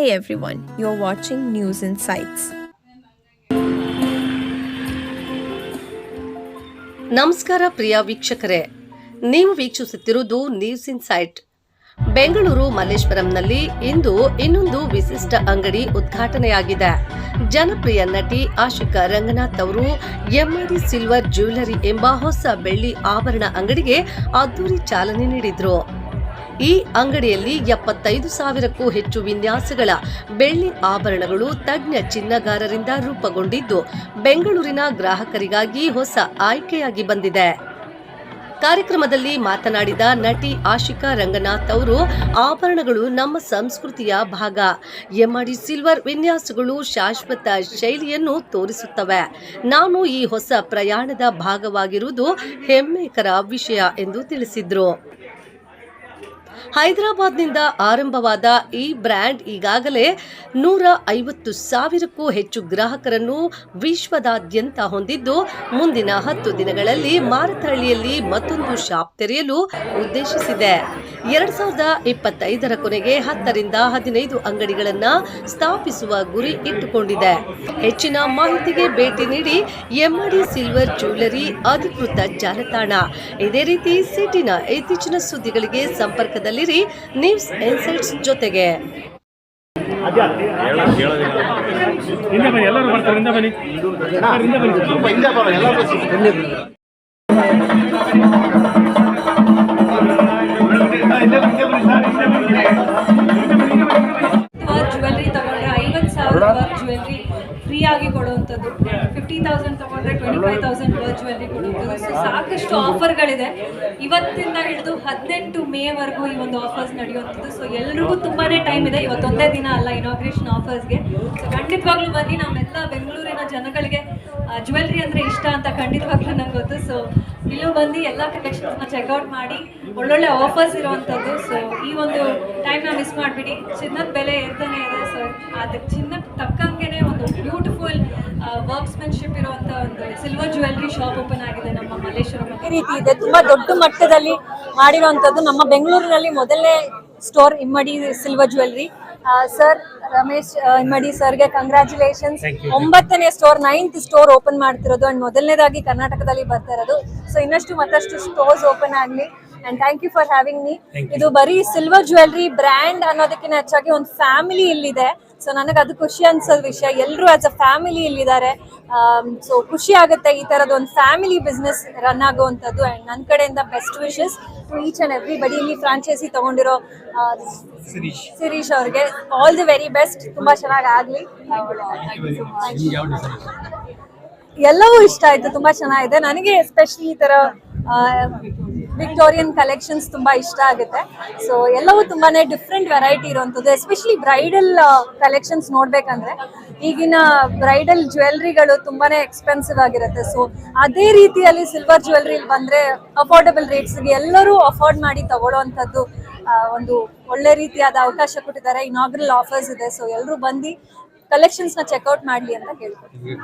Hey everyone, you're watching News Insights. ನಮಸ್ಕಾರ ಪ್ರಿಯ ವೀಕ್ಷಕರೇ. ನೀವು ವೀಕ್ಷಿಸುತ್ತಿರುವುದು ನ್ಯೂಸ್ ಇನ್ಸೈಟ್ ಬೆಂಗಳೂರು ಮಲ್ಲೇಶ್ವರಂನಲ್ಲಿ ಇಂದು ಇನ್ನೊಂದು ವಿಶಿಷ್ಟ ಅಂಗಡಿ ಉದ್ಘಾಟನೆಯಾಗಿದೆ. ಜನಪ್ರಿಯ ನಟಿ ಆಶಿಕಾ ರಂಗನಾಥ್ ಅವರು ಎಂಆರ್ಡಿ ಸಿಲ್ವರ್ ಜ್ಯುವೆಲರಿ ಎಂಬ ಹೊಸ ಬೆಳ್ಳಿ ಆಭರಣ ಅಂಗಡಿಗೆ ಅದ್ದೂರಿ ಚಾಲನೆ ನೀಡಿದ್ರು. ಈ ಅಂಗಡಿಯಲ್ಲಿ ಎಪ್ಪತ್ತೈದು ಸಾವಿರಕ್ಕೂ ಹೆಚ್ಚು ವಿನ್ಯಾಸಗಳ ಬೆಳ್ಳಿ ಆಭರಣಗಳು ತಜ್ಞ ಚಿನ್ನಗಾರರಿಂದ ರೂಪುಗೊಂಡಿದ್ದು, ಬೆಂಗಳೂರಿನ ಗ್ರಾಹಕರಿಗಾಗಿ ಹೊಸ ಆಯ್ಕೆಯಾಗಿ ಬಂದಿದೆ. ಕಾರ್ಯಕ್ರಮದಲ್ಲಿ ಮಾತನಾಡಿದ ನಟಿ ಆಶಿಕಾ ರಂಗನಾಥ್ ಅವರು, ಆಭರಣಗಳು ನಮ್ಮ ಸಂಸ್ಕೃತಿಯ ಭಾಗ. ಎಮ್ಮಡಿ ಸಿಲ್ವರ್ ವಿನ್ಯಾಸಗಳು ಶಾಶ್ವತ ಶೈಲಿಯನ್ನು ತೋರಿಸುತ್ತವೆ. ನಾನು ಈ ಹೊಸ ಪ್ರಯಾಣದ ಭಾಗವಾಗಿರುವುದು ಹೆಮ್ಮೆಕರ ವಿಷಯ ಎಂದು ತಿಳಿಸಿದ್ರು. ಹೈದರಾಬಾದ್ನಿಂದ ಆರಂಭವಾದ ಈ ಬ್ರ್ಯಾಂಡ್ ಈಗಾಗಲೇ ನೂರ ಐವತ್ತು ಸಾವಿರಕ್ಕೂ ಹೆಚ್ಚು ಗ್ರಾಹಕರನ್ನು ವಿಶ್ವದಾದ್ಯಂತ ಹೊಂದಿದ್ದು, ಮುಂದಿನ ಹತ್ತು ದಿನಗಳಲ್ಲಿ ಮಾರತಹಳ್ಳಿಯಲ್ಲಿ ಮತ್ತೊಂದು ಶಾಪ್ ತೆರೆಯಲು ಉದ್ದೇಶಿಸಿದೆ. ಎರಡ್ ಸಾವಿರದ ಇಪ್ಪತ್ತೈದರ ಕೊನೆಗೆ ಹತ್ತರಿಂದ ಹದಿನೈದು ಅಂಗಡಿಗಳನ್ನ ಸ್ಥಾಪಿಸುವ ಗುರಿ ಇಟ್ಟುಕೊಂಡಿದೆ. ಹೆಚ್ಚಿನ ಮಾಹಿತಿಗೆ ಭೇಟಿ ನೀಡಿ ಎಮ್ಡಿ ಸಿಲ್ವರ್ ಜ್ಯುವೆಲರಿ ಅಧಿಕೃತ ಜಾಲತಾಣ. ಇದೇ ರೀತಿ ಸಿಟಿನ ಇತ್ತೀಚಿನ ಸುದ್ದಿಗಳಿಗೆ ಸಂಪರ್ಕದಲ್ಲಿರಿ ನ್ಯೂಸ್ ಇನ್ಸೈಟ್ಸ್ ಜೊತೆಗೆ. ಜ್ಯುವೆಲ್ರಿ ಫ್ರೀ ಆಗಿ ಕೊಡುವಂಥದ್ದು. ಫಿಫ್ಟಿ ತೌಸಂಡ್ ತಗೊಂಡ್ರೆ twenty five thousand per jewellery ಕೊಡೋದು ಸೊ ಸಾಕಷ್ಟು ಆಫರ್ಗಳಿದೆ ಇವತ್ತಿಂದ ಹಿಡಿದು ಹದಿನೆಂಟು ಮೇವರೆಗೂ ಈ ಒಂದು ಆಫರ್ಸ್ ನಡೆಯುವಂಥದ್ದು. ಸೊ ಎಲ್ರಿಗೂ ತುಂಬಾನೇ ಟೈಮ್ ಇದೆ. ಇವತ್ತೊಂದೇ ದಿನ ಅಲ್ಲ ಇನಾಗ್ರೇಷನ್ ಆಫರ್ಸ್ಗೆ ಸೊ ಖಂಡಿತವಾಗ್ಲೂ ಬನ್ನಿ. ನಾವೆಲ್ಲ ಬೆಂಗಳೂರಿನ ಜನಗಳಿಗೆ ಜ್ಯುವೆಲ್ರಿ ಅಂದರೆ ಇಷ್ಟ ಅಂತ ಖಂಡಿತವಾಗ್ಲೂ ನಂಗೆ ಗೊತ್ತು. ಸೊ ಇಲ್ಲೂ ಬಂದು ಎಲ್ಲ ಕಲೆಕ್ಷನ್ಸ್ನ ಚೆಕ್ಔಟ್ ಮಾಡಿ. ಒಳ್ಳೊಳ್ಳೆ ಆಫರ್ಸ್ ಇರುವಂಥದ್ದು. ಸೊ ಈ ಒಂದು ಟೈಮ್ನ ಮಿಸ್ ಮಾಡಿಬಿಡಿ. ಚಿನ್ನದ ಬೆಲೆ ಇರ್ತಾನೆ ಇದೆ. ಸೊ ಅದಕ್ಕೆ ಚಿನ್ನಕ್ಕೆ ತಕ್ಕಂಗೆ ಒಂದು ಬ್ಯೂಟಿಫುಲ್ ವರ್ಕ್ಸ್ಮೆನ್ಶಿಪ್ ಇರುವಂಥ ಸಿಲ್ವರ್ ಜ್ಯುವೆಲ್ರಿ ಶಾಪ್ ಓಪನ್ ಆಗಿದೆ ನಮ್ಮ ಮಲ್ಲೇಶ್ವರಂ ಈ ರೀತಿ ಇದೆ. ತುಂಬಾ ದೊಡ್ಡ ಮಟ್ಟದಲ್ಲಿ ಮಾಡಿರುವಂತದ್ದು ನಮ್ಮ ಬೆಂಗಳೂರಿನಲ್ಲಿ ಮೊದಲನೇ ಸ್ಟೋರ್ ಇಮ್ಮಡಿ ಸಿಲ್ವರ್ ಜ್ಯುವೆಲ್ರಿ ಸರ್ ರಮೇಶ್ ಇಮ್ಮಡಿ ಇಮ್ಮಡಿ ಸರ್ಗೆ ಕಂಗ್ರ್ಯಾಚುಲೇಷನ್ಸ್ ಒಂಬತ್ತನೇ ಸ್ಟೋರ್ ನೈನ್ತ್ ಸ್ಟೋರ್ ಓಪನ್ ಮಾಡ್ತಿರೋದು ಅಂಡ್ ಮೊದಲನೇದಾಗಿ ಕರ್ನಾಟಕದಲ್ಲಿ ಬರ್ತಾ ಇರೋದು. ಸೊ ಇನ್ನಷ್ಟು ಮತ್ತಷ್ಟು ಸ್ಟೋರ್ಸ್ ಓಪನ್ ಆಗಲಿ. And thank you for having me ಇದು ಬರೀ ಸಿಲ್ವರ್ ಜ್ಯುವೆಲ್ರಿ ಬ್ರ್ಯಾಂಡ್ ಅನ್ನೋದಕ್ಕಿಂತ ಹೆಚ್ಚಾಗಿ ಒಂದು ಫ್ಯಾಮಿಲಿ ಇಲ್ಲಿದೆ. ಸೊ ನನಗೆ ಅದು ಖುಷಿ ಅನ್ಸೋದ್ ವಿಷಯ. ಎಲ್ಲರೂ ಆಸ್ ಅ ಫ್ಯಾಮಿಲಿ ಇಲ್ಲಿದ್ದಾರೆ. ಸೊ ಖುಷಿ ಆಗುತ್ತೆ ಈ ತರದ ಒಂದು ಫ್ಯಾಮಿಲಿ ಬಿಸ್ನೆಸ್ ರನ್ ಆಗುವಂಥದ್ದು ಅಂಡ್ ನನ್ನ ಕಡೆಯಿಂದ best wishes to each and everybody ಇಲ್ಲಿ ಫ್ರಾಂಚೈಸಿ ತಗೊಂಡಿರೋ ಸಿರೀಶ್ ಅವ್ರಿಗೆ. ಆಲ್ ದಿ ವೆರಿ ಬೆಸ್ಟ್ ತುಂಬಾ ಚೆನ್ನಾಗಿ ಆಗ್ಲಿ. ಎಲ್ಲವೂ ಇಷ್ಟ ಆಯ್ತು. ತುಂಬಾ ಚೆನ್ನಾಗಿದೆ. ನನಗೆ ಎಸ್ಪೆಷಲಿ ಈ ತರ ವಿಕ್ಟೋರಿಯನ್ ಕಲೆಕ್ಷನ್ಸ್ ತುಂಬಾ ಇಷ್ಟ ಆಗುತ್ತೆ. ಸೊ ಎಲ್ಲವೂ ತುಂಬಾನೇ ಡಿಫ್ರೆಂಟ್ ವೆರೈಟಿ ಇರುವಂಥದ್ದು ಎಸ್ಪೆಷಲಿ ಬ್ರೈಡಲ್ ಕಲೆಕ್ಷನ್ಸ್ ನೋಡ್ಬೇಕಂದ್ರೆ ಈಗಿನ ಬ್ರೈಡಲ್ ಜ್ಯುವೆಲ್ರಿಗಳು ತುಂಬಾನೇ ಎಕ್ಸ್ಪೆನ್ಸಿವ್ ಆಗಿರುತ್ತೆ. ಸೊ ಅದೇ ರೀತಿಯಲ್ಲಿ ಸಿಲ್ವರ್ ಜ್ಯುವೆಲ್ರಿ ಬಂದ್ರೆ ಅಫೋರ್ಡಬಲ್ ರೇಟ್ಸ್ಗೆ ಎಲ್ಲರೂ ಅಫೋರ್ಡ್ ಮಾಡಿ ತಗೊಳ್ಳುವಂಥದ್ದು ಒಂದು ಒಳ್ಳೆ ರೀತಿಯಾದ ಅವಕಾಶ ಕೊಟ್ಟಿದ್ದಾರೆ. ಇನಾಗ್ರಲ್ ಆಫರ್ಸ್ ಇದೆ. ಸೊ ಎಲ್ಲರೂ ಬಂದು ಕಲೆಕ್ಷನ್ಸ್ನ ಚೆಕ್ಔಟ್ ಮಾಡ್ಲಿ ಅಂತ ಹೇಳ್ತೀನಿ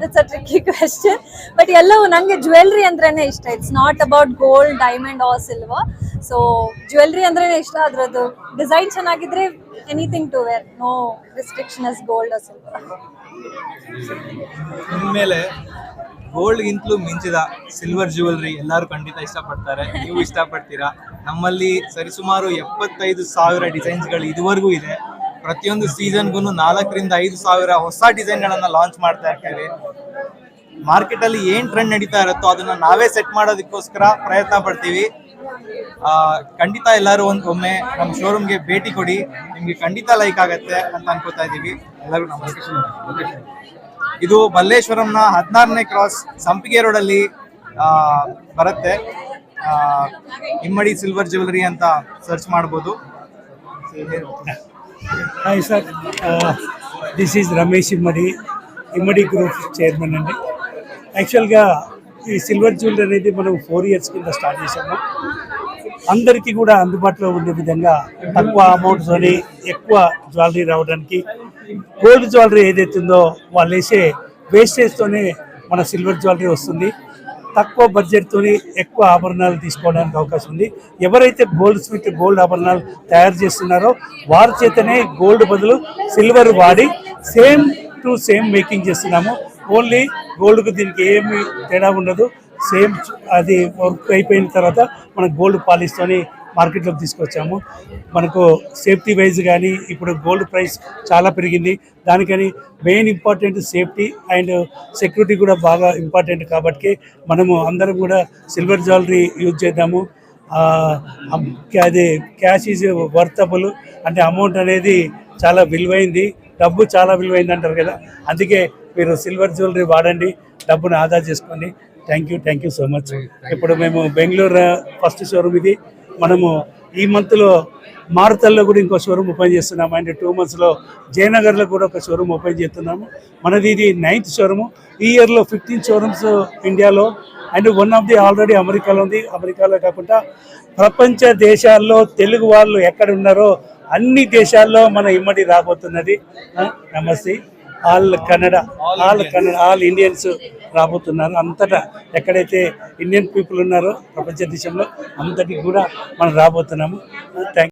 that's a tricky question but ಎಲ್ಲವೂ ನಂಗೆ ಜ್ಯುವೆಲ್ರಿ ಅಂದ್ರೇನೆ ಇಷ್ಟ. It's not about gold diamond or silver so jewellery ಅಂದ್ರೇನೆ ಇಷ್ಟ. ಅದ್ರದ್ದು ಡಿಸೈನ್ ಚೆನ್ನಾಗಿದ್ರೆ anything to wear no restriction as gold or silver ಇನ್ಮೇಲೆ ಗೋಲ್ಡ್ಗಿಂತಲೂ ಮಿಂಚಿದ ಸಿಲ್ವರ್ ಜ್ಯುವೆಲ್ರಿ ಎಲ್ಲರೂ ಖಂಡಿತ ಇಷ್ಟಪಡ್ತಾರೆ. ನೀವು ಇಷ್ಟಪಡ್ತೀರಾ? ನಮ್ಮಲ್ಲಿ ಸರಿಸುಮಾರು ಎಪ್ಪತ್ತೈದು ಸಾವಿರ ಡಿಸೈನ್ಸ್ಗಳು ಇದುವರೆಗೂ ಇದೆ. ಪ್ರತಿಯೊಂದು ಸೀಸನ್ಗೂ ನಾಲ್ಕರಿಂದ ಐದು ಸಾವಿರ ಹೊಸ ಡಿಸೈನ್ಗಳನ್ನು ಲಾಂಚ್ ಮಾಡ್ತಾ ಇರ್ತೀವಿ. ಮಾರ್ಕೆಟ್ ಅಲ್ಲಿ ಏನ್ ಟ್ರೆಂಡ್ ನಡೀತಾ ಇರುತ್ತೋ ಅದನ್ನ ನಾವೇ ಸೆಟ್ ಮಾಡೋದಕ್ಕೋಸ್ಕರ ಪ್ರಯತ್ನ ಪಡ್ತೀವಿ. ಖಂಡಿತ ಎಲ್ಲರೂ ಒಂದು, ಒಮ್ಮೆ ನಮ್ಮ ಶೋರೂಮ್ಗೆ ಭೇಟಿ ಕೊಡಿ. ನಿಮಗೆ ಖಂಡಿತ ಲೈಕ್ ಆಗುತ್ತೆ ಅಂತ ಅನ್ಕೋತಾ ಇದ್ದೀವಿ. ಎಲ್ಲರೂ ಇದು ಮಲ್ಲೇಶ್ವರಂನ ಹದಿನಾರನೇ ಕ್ರಾಸ್ ಸಂಪಿಗೆ ರೋಡಲ್ಲಿ ಬರುತ್ತೆ. ಇಮ್ಮಡಿ ಸಿಲ್ವರ್ ಜ್ಯುವೆಲರಿ ಅಂತ ಸರ್ಚ್ ಮಾಡ್ಬೋದು. Hi sir this is Ramesh Immadi Immadi group chairman అండి. యాక్చువల్గా ఈ సిల్వర్ జ్యువెలరీ అనేది మనం ఫోర్ ఇయర్స్ కింద స్టార్ట్ చేసాము అందరికీ కూడా అందుబాటులో ఉండే విధంగా తక్కువ అమౌంట్తోని ఎక్కువ జ్యువెలరీ రావడానికి గోల్డ్ జ్యువెలరీ ఏదైతుందో వాళ్ళు వేసే వేస్టేజ్తోనే మన సిల్వర్ జ్యువెలరీ వస్తుంది. తక్కువ బడ్జెట్తోనే ఎక్కువ ఆభరణాలు తీసుకోవడానికి అవకాశం ఉంది. ఎవరైతే గోల్డ్ స్మిత్ గోల్డ్ ఆభరణాలు తయారు చేస్తున్నారో వారి చేతనే గోల్డ్ బదులు సిల్వర్ వాడి సేమ్ టు సేమ్ మేకింగ్ చేస్తున్నాము. ఓన్లీ గోల్డ్కు దీనికి ఏమి తేడా ఉండదు. సేమ్ అది వర్క్ అయిపోయిన తర్వాత మనం గోల్డ్ పాలిస్తోని మార్కెట్లోకి తీసుకొచ్చాము. మనకు సేఫ్టీ వైజ్ కానీ ఇప్పుడు గోల్డ్ ప్రైస్ చాలా పెరిగింది. దానికని main important safety and security కూడా బాగా ఇంపార్టెంట్ కాబట్టి మనము అందరం కూడా సిల్వర్ జ్యువెలరీ యూజ్ చేద్దాము. అది క్యాష్ ఈజ్ వర్తబుల్ అంటే అమౌంట్ అనేది చాలా విలువైంది. డబ్బు చాలా విలువైంది అంటారు కదా. అందుకే మీరు సిల్వర్ జ్యువెలరీ వాడండి డబ్బును ఆదా చేసుకోండి. Thank you thank you so much. ఇప్పుడు మేము బెంగళూరు ఫస్ట్ షోరూమ్ ఇది. మనము ఈ మంత్లో మారుతల్లో కూడా ఇంకో షోరూమ్ ఓపెన్ చేస్తున్నాము. అండ్ టూ మంత్స్లో జయనగర్లో కూడా ఒక షోరూమ్ ఓపెన్ చేస్తున్నాము. మనది ఇది నైన్త్ షోరూము ఈ ఇయర్లో ఫిఫ్టీన్ షోరూమ్స్ ఇండియాలో and one of the already అమెరికాలో ఉంది. అమెరికాలో కాకుండా ప్రపంచ దేశాల్లో తెలుగు వాళ్ళు ఎక్కడ ఉన్నారో అన్ని దేశాల్లో మన ఇమ్మడి రాబోతున్నది. నమస్తే. All Kannada all Kannada all Indians రాబోతున్నారు. అంతటా ఎక్కడైతే ఇండియన్ పీపుల్ ఉన్నారో ప్రపంచ దేశంలో. అంతటికి కూడా మనం రాబోతున్నాము. థ్యాంక్